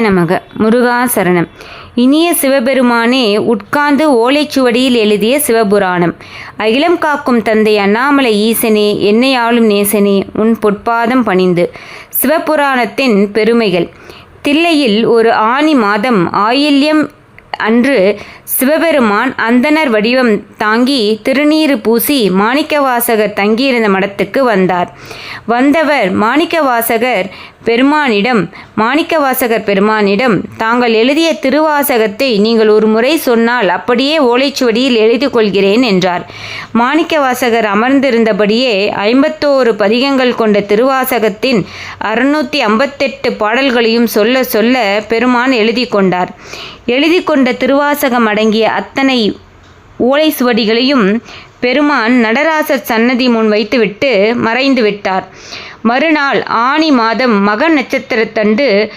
நமக. முருகாசரணம் இனிய சிவபெருமானே உட்கார்ந்து ஓலைச்சுவடியில் எழுதிய சிவபுராணம். அகிலம் காக்கும் தந்தை அண்ணாமலை ஈசனே என்னை ஆளும் நேசனே உன் பொற்பாதம் பணிந்து. சிவபுராணத்தின் பெருமைகள். தில்லையில் ஒரு ஆனி மாதம் ஆயில்யம் அன்று சிவபெருமான் அந்தணர் வடிவம் தாங்கி திருநீறு பூசி மாணிக்கவாசகர் தங்கியிருந்த மடத்துக்கு வந்தார். வந்தவர் மாணிக்கவாசகர் பெருமானிடம் மாணிக்கவாசகர் பெருமானிடம் தாங்கள் எழுதிய திருவாசகத்தை நீங்கள் ஒரு முறை சொன்னால் அப்படியே ஓலைச்சுவடியில் எழுதி கொள்கிறேன் என்றார். மாணிக்கவாசகர் அமர்ந்திருந்தபடியே ஐம்பத்தோரு பதிகங்கள் கொண்ட திருவாசகத்தின் அறுநூற்றி ஐம்பத்தெட்டு பாடல்களையும் சொல்ல சொல்ல பெருமான் எழுதி கொண்டார். எழுதி கொண்ட திருவாசகம் அடங்கிய அத்தனை ஓலை சுவடிகளையும் பெருமான் நடராசர் சன்னதி முன் வைத்துவிட்டு மறைந்து விட்டார். மறுநாள் ஆனி மாதம் மக நட்சத்திரத்தண்டு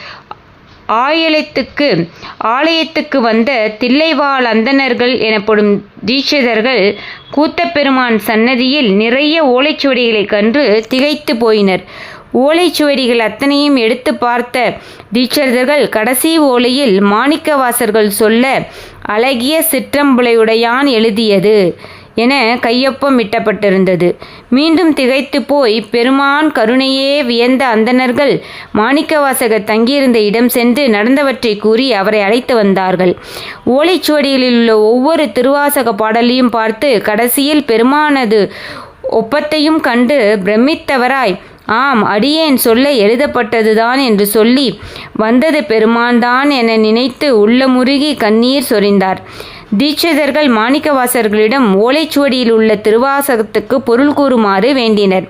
ஆயலத்துக்கு ஆலயத்துக்கு வந்த தில்லைவாழ் அந்தனர்கள் எனப்படும் தீட்சிதர்கள் கூத்தப்பெருமான் சன்னதியில் நிறைய ஓலைச்சுவடிகளைக் கண்டு திகைத்து போயினர். ஓலைச்சுவடிகள் அத்தனையும் எடுத்து பார்த்த தீட்சிதர்கள் கடைசி ஓலையில் மாணிக்கவாசர்கள் சொல்ல அழகிய சிற்றம்புலையுடையான் எழுதியது என கையொப்பம் இட்டப்பட்டிருந்தது. மீண்டும் திகைத்து போய் பெருமான் கருணையே வியந்த அந்தணர்கள் மாணிக்கவாசகர் தங்கியிருந்த இடம் சென்று நடந்தவற்றை கூறி அவரை அழைத்து வந்தார்கள். ஓலைச்சுவடிகளில் உள்ள ஒவ்வொரு திருவாசக பாடலையும் பார்த்து கடைசியில் பெருமானது ஒப்பத்தையும் கண்டு பிரமித்தவராய் ஆம் அடியேன் சொல்ல எழுதப்பட்டதுதான் என்று சொல்லி வந்தது பெருமான்தான் என நினைத்து உள்ளமுருகி கண்ணீர் சொரிந்தார். தீட்சிதர்கள் மாணிக்கவாசர்களிடம் ஓலைச்சுவடியில் உள்ள திருவாசகத்துக்கு பொருள் கூறுமாறு வேண்டினர்.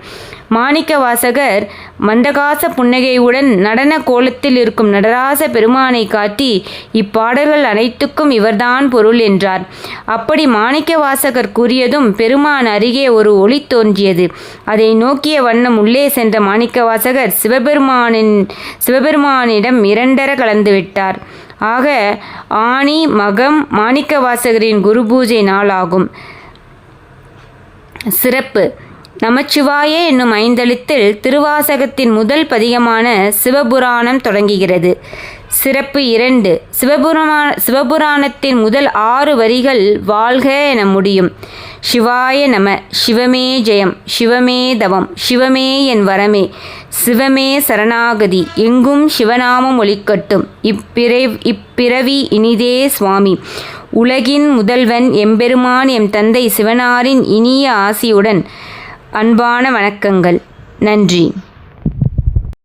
மாணிக்கவாசகர் மந்தகாச புன்னகையுடன் நடன கோலத்தில் இருக்கும் நடராச பெருமானை காட்டி இப்பாடல்கள் அனைத்துக்கும் இவர்தான் பொருள் என்றார். அப்படி மாணிக்கவாசகர் கூறியதும் பெருமான் அருகே ஒரு ஒளி தோன்றியது. அதை நோக்கிய வண்ணம் உள்ளே சென்ற மாணிக்கவாசகர் சிவபெருமானின் சிவபெருமானிடம் இரண்டர கலந்துவிட்டார் ஆக ஆணி மகம் மாணிக்கவாசகரின் குரு பூஜை நாளாகும். சிறப்பு. நமச்சிவாய என்னும் ஐந்தெழுத்தில் திருவாசகத்தின் முதல் பதிகமான சிவபுராணம் தொடங்குகிறது. சிறப்பு இரண்டு சிவபுரமா சிவபுராணத்தின் முதல் ஆறு வரிகள் வாழ்க என முடியும். சிவாய நம சிவமே ஜெயம் சிவமே தவம் சிவமே என் வரமே சிவமே சரணாகதி எங்கும் சிவநாமம் ஒலிக்கட்டும் இப்பிறை இப்பிறவி இனிதே சுவாமி உலகின் முதல்வன் எம்பெருமான் எம் தந்தை சிவனாரின் இனிய ஆசியுடன் அன்பான வணக்கங்கள். நன்றி.